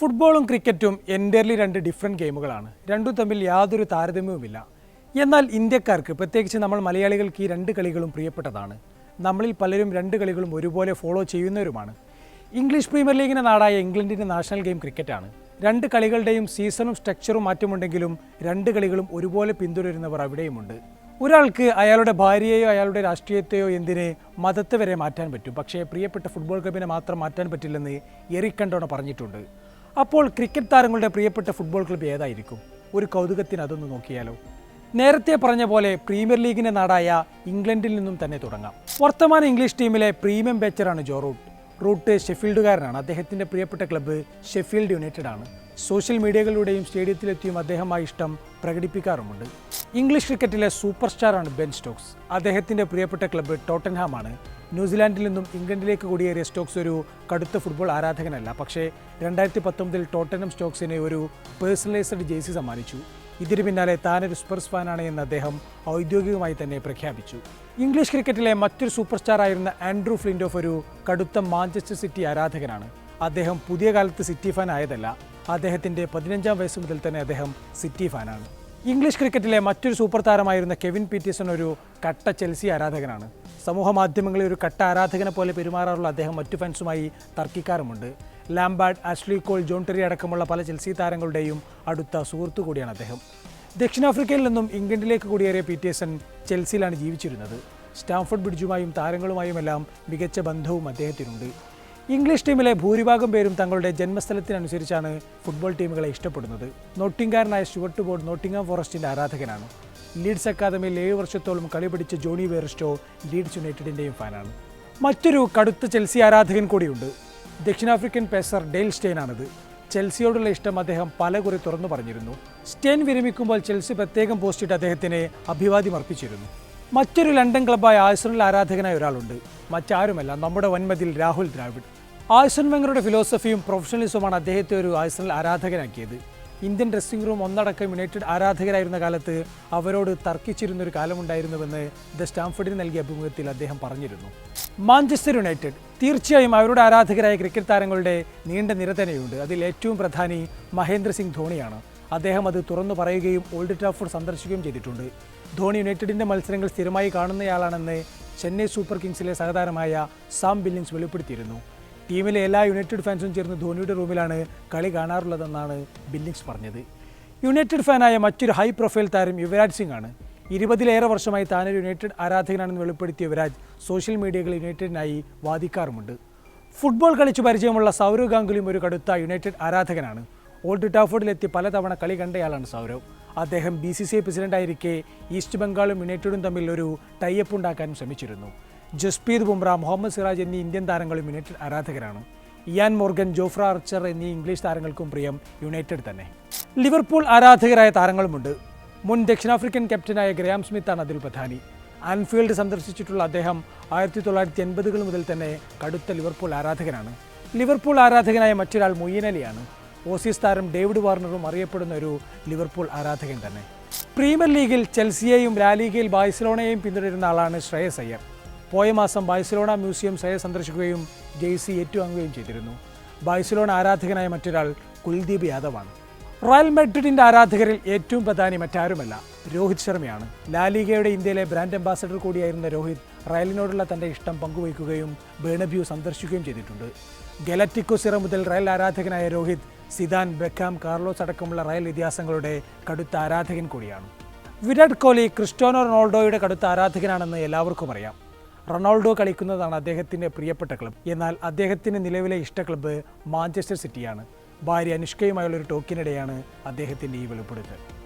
ഫുട്ബോളും ക്രിക്കറ്റും എന്റർലി രണ്ട് ഡിഫറെന്റ് ഗെയിമുകളാണ് രണ്ടും തമ്മിൽ യാതൊരു താരതമ്യവുമില്ല. എന്നാൽ ഇന്ത്യക്കാർക്ക് പ്രത്യേകിച്ച് നമ്മൾ മലയാളികൾക്ക് ഈ രണ്ട് കളികളും പ്രിയപ്പെട്ടതാണ്. നമ്മളിൽ പലരും രണ്ട് കളികളും ഒരുപോലെ ഫോളോ ചെയ്യുന്നവരുമാണ്. ഇംഗ്ലീഷ് പ്രീമിയർ ലീഗിന്റെ നാടായ ഇംഗ്ലണ്ടിന്റെ നാഷണൽ ഗെയിം ക്രിക്കറ്റാണ് രണ്ട് കളികളുടെയും സീസണും സ്ട്രക്ചറും മാറ്റമുണ്ടെങ്കിലും രണ്ട് കളികളും ഒരുപോലെ പിന്തുടരുന്നവർ അവിടെയുമുണ്ട്. ഒരാൾക്ക് അയാളുടെ ഭാര്യയെയോ അയാളുടെ രാഷ്ട്രീയത്തെയോ എന്തിനെ മതത്തെ വരെ മാറ്റാൻ പറ്റും. പക്ഷേ പ്രിയപ്പെട്ട ഫുട്ബോൾ ക്ലബിനെ മാത്രം മാറ്റാൻ പറ്റില്ലെന്ന് എറിക് കണ്ടോണ പറഞ്ഞിട്ടുണ്ട്. അപ്പോൾ ക്രിക്കറ്റ് താരങ്ങളുടെ പ്രിയപ്പെട്ട ഫുട്ബോൾ ക്ലബ്ബ് ഏതായിരിക്കും? ഒരു കൗതുകത്തിന് അതൊന്ന് നോക്കിയാലോ. നേരത്തെ പറഞ്ഞ പോലെ പ്രീമിയർ ലീഗിന്റെ നാടായ ഇംഗ്ലണ്ടിൽ നിന്നും തന്നെ തുടങ്ങാം. വർത്തമാന ഇംഗ്ലീഷ് ടീമിലെ പ്രീമിയം ബാച്ചറാണ് ജോ റൂട്ട്. റൂട്ട് ഷെഫീൽഡുകാരനാണ്. അദ്ദേഹത്തിന്റെ പ്രിയപ്പെട്ട ക്ലബ്ബ് ഷെഫീൽഡ് യുണൈറ്റഡ് ആണ്. സോഷ്യൽ മീഡിയകളിലൂടെയും സ്റ്റേഡിയത്തിലെത്തിയും അദ്ദേഹം ആ ഇഷ്ടം പ്രകടിപ്പിക്കാറുമുണ്ട്. ഇംഗ്ലീഷ് ക്രിക്കറ്റിലെ സൂപ്പർ സ്റ്റാറാണ് ബെൻ സ്റ്റോക്സ്. അദ്ദേഹത്തിന്റെ പ്രിയപ്പെട്ട ക്ലബ്ബ് ടോട്ടൻഹാം ആണ് ന്യൂസിലാൻഡിൽ നിന്നും ഇംഗ്ലണ്ടിലേക്ക് കുടിയേറിയ സ്റ്റോക്സ് ഒരു കടുത്ത ഫുട്ബോൾ ആരാധകനല്ല. പക്ഷേ രണ്ടായിരത്തി പത്തൊമ്പതിൽ ടോട്ടനം സ്റ്റോക്സിനെ ഒരു പേഴ്സണലൈസ്ഡ് ജേഴ്സി സമ്മാനിച്ചു. ഇതിനു പിന്നാലെ താനൊരു സ്പെർസ് ഫാനാണ് എന്ന് അദ്ദേഹം ഔദ്യോഗികമായി തന്നെ പ്രഖ്യാപിച്ചു. ഇംഗ്ലീഷ് ക്രിക്കറ്റിലെ മറ്റൊരു സൂപ്പർ സ്റ്റാർ ആയിരുന്ന ആൻഡ്രൂ ഫ്ലിൻഡോഫ് ഒരു കടുത്ത മാഞ്ചസ്റ്റർ സിറ്റി ആരാധകനാണ്. അദ്ദേഹം പുതിയ കാലത്ത് സിറ്റി ഫാൻ ആയതല്ല. അദ്ദേഹത്തിന്റെ പതിനഞ്ചാം വയസ്സ് മുതൽ തന്നെ അദ്ദേഹം സിറ്റി ഫാനാണ്. ഇംഗ്ലീഷ് ക്രിക്കറ്റിലെ മറ്റൊരു സൂപ്പർ താരമായിരുന്ന കെവിൻ പീറ്റേഴ്സൺ ഒരു കട്ട ചെൽസി ആരാധകനാണ്. സമൂഹ മാധ്യമങ്ങളിൽ ഒരു കട്ട ആരാധകനെ പോലെ പെരുമാറാറുള്ള അദ്ദേഹം മറ്റു ഫാൻസുമായി തർക്കിക്കാറുമുണ്ട്. Lampard Ashley Cole John Terry അടക്കമുള്ള പല ചെൽസി താരങ്ങളുടെയും അടുത്ത സുഹൃത്തു കൂടിയാണ് അദ്ദേഹം. ദക്ഷിണാഫ്രിക്കയിൽ നിന്നും ഇംഗ്ലണ്ടിലേക്ക് കുടിയേറിയ പീറ്റേഴ്സൺ ചെൽസിയിലാണ് ജീവിച്ചിരുന്നത്. സ്റ്റാംഫോർഡ് ബ്രിഡ്ജുമായും താരങ്ങളുമായുമെല്ലാം മികച്ച ബന്ധവും അദ്ദേഹത്തിനുണ്ട്. ഇംഗ്ലീഷ് ടീമിലെ ഭൂരിഭാഗം പേരും തങ്ങളുടെ ജന്മസ്ഥലത്തിനനുസരിച്ചാണ് ഫുട്ബോൾ ടീമുകളെ ഇഷ്ടപ്പെടുന്നത്. നോട്ടിംഗാരനായ സ്റ്റുവർട്ട് ബോർഡ് നോട്ടിംഗാം ഫോറസ്റ്റിന്റെ ആരാധകനാണ്. ലീഡ്സ് അക്കാദമിയിൽ ഏഴ് വർഷത്തോളം കളി പിടിച്ച ജോണി വേറിസ്റ്റോ ലീഡ്സ് യുണൈറ്റഡിന്റെയും ഫാനാണ്. മറ്റൊരു കടുത്ത ചെൽസി ആരാധകൻ കൂടിയുണ്ട്. ദക്ഷിണാഫ്രിക്കൻ പേസർ ഡെയിൽ സ്റ്റെയിനാണിത്. ചെൽസിയോടുള്ള ഇഷ്ടം അദ്ദേഹം പലകുറി തുറന്നു പറഞ്ഞിരുന്നു. സ്റ്റെയിൻ വിരമിക്കുമ്പോൾ ചെൽസി പ്രത്യേകം പോസ്റ്റിട്ട് അദ്ദേഹത്തിന് അഭിവാദ്യം അർപ്പിച്ചിരുന്നു. മറ്റൊരു ലണ്ടൻ ക്ലബ്ബായ ആഴ്സണൽ ആരാധകനായ ഒരാളുണ്ട്. മറ്റാരുമല്ല നമ്മുടെ വൻമതിൽ രാഹുൽ ദ്രാവിഡ്. ആഴ്സൺ വെങ്ങറുടെ ഫിലോസഫിയും പ്രൊഫഷണലിസവുമാണ് അദ്ദേഹത്തെ ഒരു ആഴ്സണൽ ആരാധകനാക്കിയത്. ഇന്ത്യൻ ഡ്രസ്സിംഗ് റൂം ഒന്നടക്കം യുണൈറ്റഡ് ആരാധകരായിരുന്ന കാലത്ത് അവരോട് തർക്കിച്ചിരുന്നൊരു കാലമുണ്ടായിരുന്നുവെന്ന് ദ സ്റ്റാംഫോർഡിന് നൽകിയ അഭിമുഖത്തിൽ അദ്ദേഹം പറഞ്ഞിരുന്നു. മാഞ്ചസ്റ്റർ യുണൈറ്റഡ് തീർച്ചയായും അവരുടെ ആരാധകരായ ക്രിക്കറ്റ് താരങ്ങളുടെ നീണ്ട നിര തന്നെയുണ്ട്. അതിൽ ഏറ്റവും പ്രധാനി മഹേന്ദ്ര സിംഗ് ധോണിയാണ്. അദ്ദേഹം അത് തുറന്നു പറയുകയും ഓൾഡ് ട്രാഫോർഡ് സന്ദർശിക്കുകയും ചെയ്തിട്ടുണ്ട്. ധോണി യുണൈറ്റഡിന്റെ മത്സരങ്ങൾ സ്ഥിരമായി കാണുന്നയാളാണെന്ന് ചെന്നൈ സൂപ്പർ കിങ്സിലെ സഹതാരമായ സാം ബില്ലിങ്സ് വെളിപ്പെടുത്തിയിരുന്നു. ടീമിലെ എല്ലാ യുണൈറ്റഡ് ഫാൻസും ചേർന്ന് ധോണിയുടെ റൂമിലാണ് കളി കാണാറുള്ളതെന്നാണ് ബില്ലിങ്സ് പറഞ്ഞത്. യുണൈറ്റഡ് ഫാനായ മറ്റൊരു ഹൈ പ്രൊഫൈൽ താരം യുവരാജ് സിംഗ് ആണ് ഇരുപതിലേറെ വർഷമായി താനൊരു യുണൈറ്റഡ് ആരാധകനാണെന്ന് വെളിപ്പെടുത്തിയ യുവരാജ് സോഷ്യൽ മീഡിയകളിൽ യുണൈറ്റഡിനായി വാദിക്കാറുമുണ്ട്. ഫുട്ബോൾ കളിച്ചു പരിചയമുള്ള സൗരവ് ഗാംഗുലിയും ഒരു കടുത്ത യുണൈറ്റഡ് ആരാധകനാണ്. ഓൾഡ് ടാഫോർഡിലെത്തി പലതവണ കളി കണ്ടയാളാണ് സൗരവ്. അദ്ദേഹം ബി സി സി ഐ പ്രസിഡന്റായിരിക്കെ ഈസ്റ്റ് ബംഗാളും യുണൈറ്റഡും തമ്മിൽ ഒരു ടൈ അപ്പ് ഉണ്ടാക്കാനും ശ്രമിച്ചിരുന്നു. ജസ്പ്രീത് ബുംറ മുഹമ്മദ് സിറാജ് എന്നീ ഇന്ത്യൻ താരങ്ങളും യുണൈറ്റഡ് ആരാധകരാണ്. ഇയാൻ മോർഗൻ ജോഫ്ര ആർച്ചർ എന്നീ ഇംഗ്ലീഷ് താരങ്ങൾക്കും പ്രിയം യുണൈറ്റഡ് തന്നെ. ലിവർപൂൾ ആരാധകരായ താരങ്ങളുമുണ്ട്. മുൻ ദക്ഷിണാഫ്രിക്കൻ ക്യാപ്റ്റനായ ഗ്രയാം സ്മിത്താണ് അതിൽ പ്രധാനി. ആൻഫീൽഡ് സന്ദർശിച്ചിട്ടുള്ള അദ്ദേഹം ആയിരത്തി തൊള്ളായിരത്തി എൺപതുകൾ മുതൽ തന്നെ കടുത്ത ലിവർപൂൾ ആരാധകനാണ്. ലിവർപൂൾ ആരാധകനായ മറ്റൊരാൾ മൊയ്യൻ അലിയാണ്. ഓസീസ് താരം ഡേവിഡ് വാർണറും അറിയപ്പെടുന്ന ഒരു ലിവർപൂൾ ആരാധകൻ തന്നെ. പ്രീമിയർ ലീഗിൽ ചെൽസിയെയും ലാലീഗയിൽ ബാഴ്സലോണയെയും പിന്തുടരുന്ന ആളാണ് ശ്രേയസ് അയ്യർ. പോയ മാസം ബാഴ്സലോണ മ്യൂസിയം സയ സന്ദർശിക്കുകയും ജെയ്സി ഏറ്റുവാങ്ങുകയും ചെയ്തിരുന്നു. ബാഴ്സലോണ ആരാധകനായ മറ്റൊരാൾ കുൽദീപ് യാദവാണ്. റോയൽ മെഡ്രിഡിന്റെ ആരാധകരിൽ ഏറ്റവും പ്രധാനി മറ്റാരുമല്ല രോഹിത് ശർമ്മയാണ്. ലാലിഗയുടെ ഇന്ത്യയിലെ ബ്രാൻഡ് അംബാസഡർ കൂടിയായിരുന്ന രോഹിത് റയലിനോടുള്ള തന്റെ ഇഷ്ടം പങ്കുവയ്ക്കുകയും ബേണബ്യൂ സന്ദർശിക്കുകയും ചെയ്തിട്ടുണ്ട്. ഗലറ്റിക്കോ സിറ മുതൽ റയൽ ആരാധകനായ രോഹിത് സിദാൻ ബെക്കാം കാർലോസ് അടക്കമുള്ള റയൽ ഇതിഹാസങ്ങളുടെ കടുത്ത ആരാധകൻ കൂടിയാണ്. വിരാട് കോഹ്ലി ക്രിസ്റ്റ്യാനോ റൊണാൾഡോയുടെ കടുത്ത ആരാധകനാണെന്ന് എല്ലാവർക്കും അറിയാം. റൊണാൾഡോ കളിക്കുന്നതാണ് അദ്ദേഹത്തിന്റെ പ്രിയപ്പെട്ട ക്ലബ്ബ് എന്നാൽ അദ്ദേഹത്തിന് നിലവിലെ ഇഷ്ട ക്ലബ്ബ് മാഞ്ചസ്റ്റർ സിറ്റിയാണ്. ഭാര്യ അനുഷ്കയുമായുള്ള ഒരു ടോക്കിനിടെയാണ് അദ്ദേഹത്തിന്റെ ഈ വെളിപ്പെടുത്തൽ.